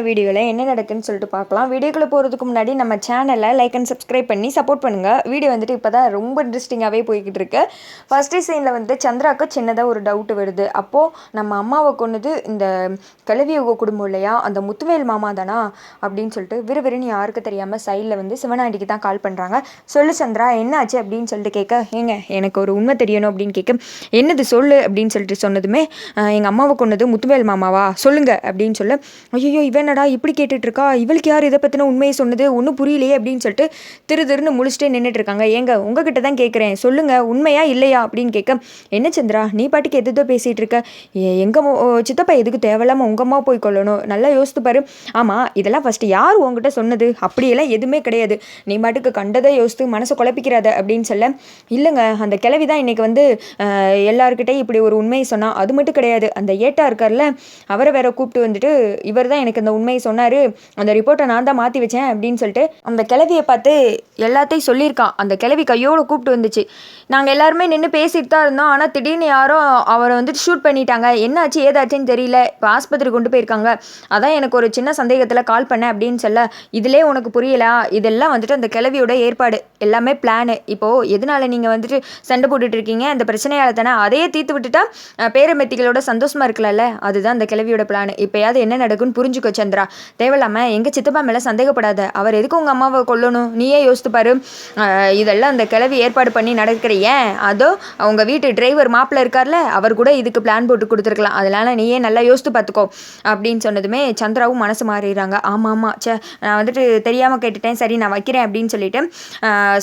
வீடியோவில் என்ன நடக்குன்னு சொல்லிட்டு பார்க்கலாம். வீடியோக்குள்ளே போகிறதுக்கு முன்னாடி நம்ம சேனலை லைக் அண்ட் சப்ஸ்கிரைப் பண்ணி சப்போர்ட் பண்ணுங்கள் வீடியோ வந்துட்டு இப்போ தான் ரொம்ப இன்ட்ரெஸ்டிங்காகவே போய்கிட்டு இருக்கு. ஃபஸ்ட்டு சீனில் வந்து சந்திராவுக்கு சின்னதாக ஒரு டவுட் வருது. அப்போது நம்ம அம்மாவை கொண்டது இந்த கிளவியோக குடும்பம் இல்லையா? அந்த முத்துவேல் மாமா தானா? அப்படின்னு சொல்லிட்டு விறுவிறுன்னு யாருக்கு தெரியாமல் சைடில் வந்து சிவனாண்டிக்கு தான் கால் பண்ணுறாங்க சொல்லு சந்திரா என்ன ஆச்சு அப்படின்னு சொல்லிட்டு கேட்க ஏங்க எனக்கு ஒரு உண்மை தெரியணும் அப்படின்னு கேட்க என்னது சொல்லு அப்படின்னு சொல்லிட்டு சொன்னதுமே எங்கள் அம்மாவை கொண்டது முத்துவேல் மாமாவா? சொல்லுங்கள் அப்படின்னு சொல்ல ஐயோ இவன் என்னடா இப்படி கேட்டுட்டு இருக்கா இவளுக்கு யார் இதை பற்றின உண்மையை சொன்னது? ஒன்றும் புரியலையே அப்படின்னு சொல்லிட்டு திரு திருன்னு முழிச்சிட்டே நின்றுட்டு இருக்காங்க ஏங்க உங்ககிட்ட தான் கேட்குறேன் சொல்லுங்க உண்மையா இல்லையா அப்படின்னு கேட்க என்ன சந்திரா நீ பாட்டுக்கு எதுதோ பேசிகிட்டு இருக்க எங்கள் சித்தப்பா எதுக்கு தேவையில்லாமல் உங்க அம்மா போய் கொள்ளணும் நல்லா யோசித்து பாரு. ஆமாம் இதெல்லாம் ஃபஸ்ட்டு யார் உங்ககிட்ட சொன்னது? அப்படியெல்லாம் எதுவுமே கிடையாது. நீ பாட்டுக்கு கண்டதை யோசித்து மனசை குழப்பிக்கிறாத அப்படின்னு சொல்ல இல்லைங்க அந்த கிளவி தான் இன்றைக்கி வந்து அஹ், இப்படி ஒரு உண்மையை சொன்னால் அது மட்டும் கிடையாது. அந்த ஏட்டா இருக்கார்ல அவரை வேற கூப்பிட்டு வந்துட்டு இவர் தான் எனக்கு அந்த உண்மையை சொன்னார். அந்த ரிப்போர்ட்டை நான் தான் மாற்றி வச்சேன் அப்படின்னு சொல்லிட்டு அந்த கிழவியை பார்த்து எல்லாத்தையும் சொல்லியிருக்கான் அந்த கிழவி கையோடு கூப்பிட்டு வந்துச்சு. நாங்கள் எல்லாருமே நின்று பேசிட்டு தான் இருந்தோம். ஆனால் திடீர்னு யாரோ அவரை வந்துட்டு ஷூட் பண்ணிட்டாங்க. என்னாச்சு ஏதாச்சுன்னு தெரியல. இப்போ ஆஸ்பத்திரி கொண்டு போயிருக்காங்க. அதான் எனக்கு ஒரு சின்ன சந்தேகத்தில் கால் பண்ணேன் அப்படின்னு சொல்ல இதிலே உனக்கு புரியலா? இதெல்லாம் வந்துட்டு அந்த கிழவியோட ஏற்பாடு. எல்லாமே பிளானு இப்போது எதனால நீங்கள் வந்துட்டு சண்டை போட்டுட்டு இருக்கீங்க? அந்த பிரச்சனையால் தானே அதையே தீர்த்து விட்டுட்டா பேரமெத்திகளோட சந்தோஷமாக இருக்கலாம்ல? அதுதான் அந்த கிழவியோட பிளான் இப்போயாவது என்ன நடக்கும்னு புரிஞ்சுக்கோச்சு சந்திரா. தேவையில்லாம எங்கள் சித்தப்பா மேலே சந்தேகப்படாத. அவர் எதுக்கு உங்கள் அம்மாவை கொல்லணும்? நீயே யோசித்து பாரு. இதெல்லாம் அந்த கிளவி ஏற்பாடு பண்ணி நடக்கிற ஏன்? அதோ அவங்க வீட்டு டிரைவர் மாப்பிள்ள இருக்கார்ல அவர் கூட இதுக்கு பிளான் போட்டு கொடுத்துருக்கலாம். அதனால நீயே நல்லா யோசித்து பார்த்துக்கோ அப்படின்னு சொன்னதுமே சந்திராவும் மனசு மாறிடுறாங்க. ஆமாம் ஆமாம் சே நான் வந்துட்டு தெரியாமல் கேட்டுட்டேன். சரி நான் வைக்கிறேன் அப்படின்னு சொல்லிட்டு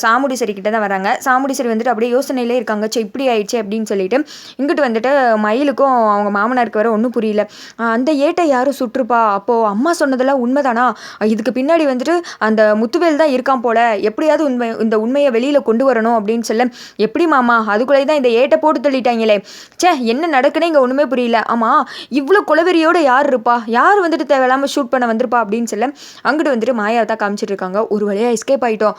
சாமுடி சாமுண்டீஸ்வரி கிட்ட தான் வராங்க. சாமுண்டீஸ்வரி வந்துட்டு அப்படியே யோசனையிலே இருக்காங்க. சே இப்படி ஆயிடுச்சு அப்படின்னு சொல்லிட்டு இங்கிட்டு வந்துட்டு மயிலுக்கும் அவங்க மாமனாருக்கு வர ஒன்றும் புரியல. அந்த ஏட்டை யாரும் சுற்றுப்பா? அப்போது அம்மா சொன்னதெல்லாம் உண்மைதானா? இதுக்கு பின்னாடி வந்துட்டு அந்த முத்துவேல் தான் இருக்கான் போல. எப்படியாவது உண்மை இந்த உண்மையை வெளியில் கொண்டு வரணும் அப்படின்னு சொல்ல எப்படி மாமா? அதுக்குள்ளே தான் இந்த ஏட்டை போட்டு தள்ளிட்டாங்களே. ச்சே என்ன நடக்குன்னு இங்கே ஒன்றுமே புரியல. ஆமாம் இவ்வளோ குலவெறியோடு யார் இருப்பா? யார் வந்துட்டு தேவையில்லாமல் ஷூட் பண்ண வந்திருப்பா? அப்படின்னு சொல்ல அங்கிட்டு வந்துட்டு மாயாவை தான் காமிச்சிட்டு இருக்காங்க. ஒரு வழியாக எஸ்கேப் ஆகிட்டோம்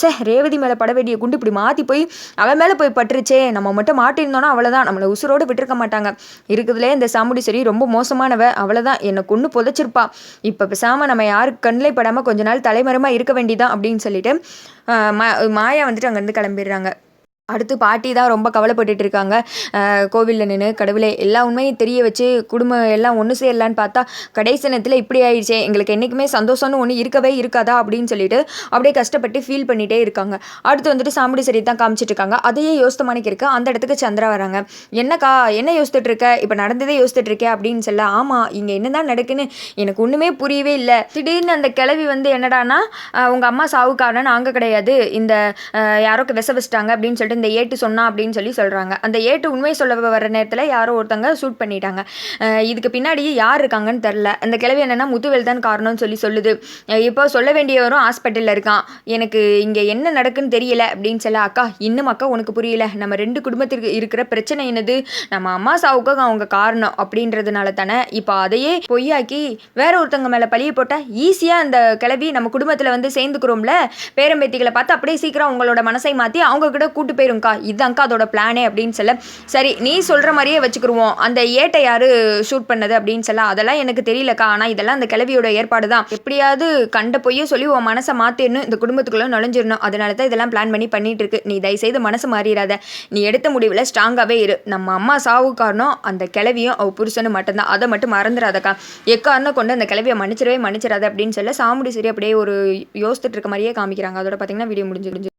சே ரேவதி மேலே பட வேண்டிய குண்டு இப்படி மாற்றி போய் அவன் மேலே போய் பட்டுருச்சே. நம்ம மட்டும் மாட்டியிருந்தோன்னா அவ்வளோதான் நம்மளை உசுரோடு விட்டுருக்க மாட்டாங்க. இருக்குதுலே இந்த சாமுடி சரி ரொம்ப மோசமானவ. அவ்வளோதான் என்னை கொண்டு புதைச்சிருப்பா. இப்போ பேசாமல் நம்ம யாருக்கு கண்ணிலே படாமல் கொஞ்ச நாள் தலைமறைமாக இருக்க வேண்டியதான் அப்படின்னு சொல்லிட்டு மா மாயா வந்துட்டு அங்கேருந்து கிளம்பிடுறாங்க. அடுத்து பாட்டி தான் ரொம்ப கவலைப்பட்டுட்டு இருக்காங்க. கோவிலில் நின்று கடவுளே எல்லா உண்மையும் தெரிய வச்சு குடும்பம் எல்லாம் ஒன்று சேரலான்னு பார்த்தா கடைசி நேரத்தில் இப்படி ஆயிடுச்சே. எங்களுக்கு என்றைக்குமே சந்தோஷம்னு ஒன்று இருக்கவே இருக்காதா அப்படின்னு சொல்லிட்டு அப்படியே கஷ்டப்பட்டு ஃபீல் பண்ணிகிட்டே இருக்காங்க. அடுத்து வந்துட்டு சாமுடி சரி தான் காமிச்சிட்டு இருக்காங்க. அதையே யோசித்தமானிக்கு இருக்கு. அந்த இடத்துக்கு சந்திரா வராங்க. என்னக்கா என்ன யோசித்துட்டு இருக்க? இப்போ நடந்ததே யோசித்துட்டு இருக்கே அப்படின்னு சொல்ல ஆமாம் இங்கே என்ன தான் நடக்குன்னு எனக்கு ஒன்றுமே புரியவே இல்லை. திடீர்னு அந்த கிளவி வந்து என்னடானா உங்கள் அம்மா சாவுக்காரன் நாங்கள் கிடையாது. இந்த அஹ், யாரோக்கு விச வச்சிட்டாங்க அப்படின்னு சொல்லிட்டு இந்த ஏட்டு சொன்னா அப்படின்னு சொல்லி சொல்கிறாங்க அந்த ஏட்டு உண்மை சொல்ல வர நேரத்தில் யாரோ ஒருத்தங்க ஷூட் பண்ணிட்டாங்க. இதுக்கு பின்னாடி யார் இருக்காங்கன்னு தெரில அந்த கிளவி என்னென்னா முத்துவேல் தான் காரணம்னு சொல்லி சொல்லுது. இப்போ சொல்ல வேண்டியவரும் ஹாஸ்பிட்டலில் இருக்கான். எனக்கு இங்கே என்ன நடக்குன்னு தெரியல அப்படின்னு சொல்ல அக்கா இன்னும் அக்கா உனக்கு புரியல. நம்ம ரெண்டு குடும்பத்திற்கு இருக்கிற பிரச்சனை என்னது? நம்ம அம்மா சாவுக்கு அவங்க காரணம். அப்படின்றதுனால தானே இப்போ அதையே பொய்யாக்கி வேற ஒருத்தவங்க மேலே பழிய போட்டால் ஈஸியாக அந்த கிளவி நம்ம குடும்பத்தில் வந்து சேர்ந்துக்கிறோம்ல. பேரம்பேத்திகளை பார்த்து அப்படியே சீக்கிரம் அவங்களோட மனசை மாற்றி அவங்க கிட்ட கூட்டு போயிருங்கக்கா இதுதான்க்கா அதோட பிளானே அப்படின்னு சொல்ல சரி நீ சொல்கிற மாதிரியே வச்சுக்கிருவோம். அந்த ஏட்டை யாரு ஷூட் பண்ணது அப்படின்னு சொல்ல அதெல்லாம் எனக்கு தெரியலக்கா. ஆனால் இதெல்லாம் அந்த கிளவியோட ஏற்பாடு தான் எப்படியாவது கண்ட பொய்ய சொல்லி உன் மனசை மாற்றிடணும் இந்த குடும்பத்துக்குள்ளே நுழைஞ்சிடணும் அதனால தான் இதெல்லாம் பிளான் பண்ணி பண்ணிட்டு இருக்கு நீ தயவுசெய்து மனசு மாறிடாத. நீ எடுத்த முடிவில் ஸ்ட்ராங்காகவே இரு. நம்ம அம்மா சாவு காரணம் அந்த கிளவியும் அவள் புருஷனும் மட்டும்தான். அதை மட்டும் மறந்துடாதக்கா. எக்காரணம் கொண்டு அந்த கிளவியை மன்னிச்சிடவே மன்னிச்சிடாத அப்படின்னு சொல்ல சாமுடி சரி அப்படியே ஒரு யோசித்துட்டு இருக்க மாதிரியே காமிக்கிறாங்க. அதோட பார்த்தீங்கன்னா வீடியோ முடிஞ்சு முடிஞ்சு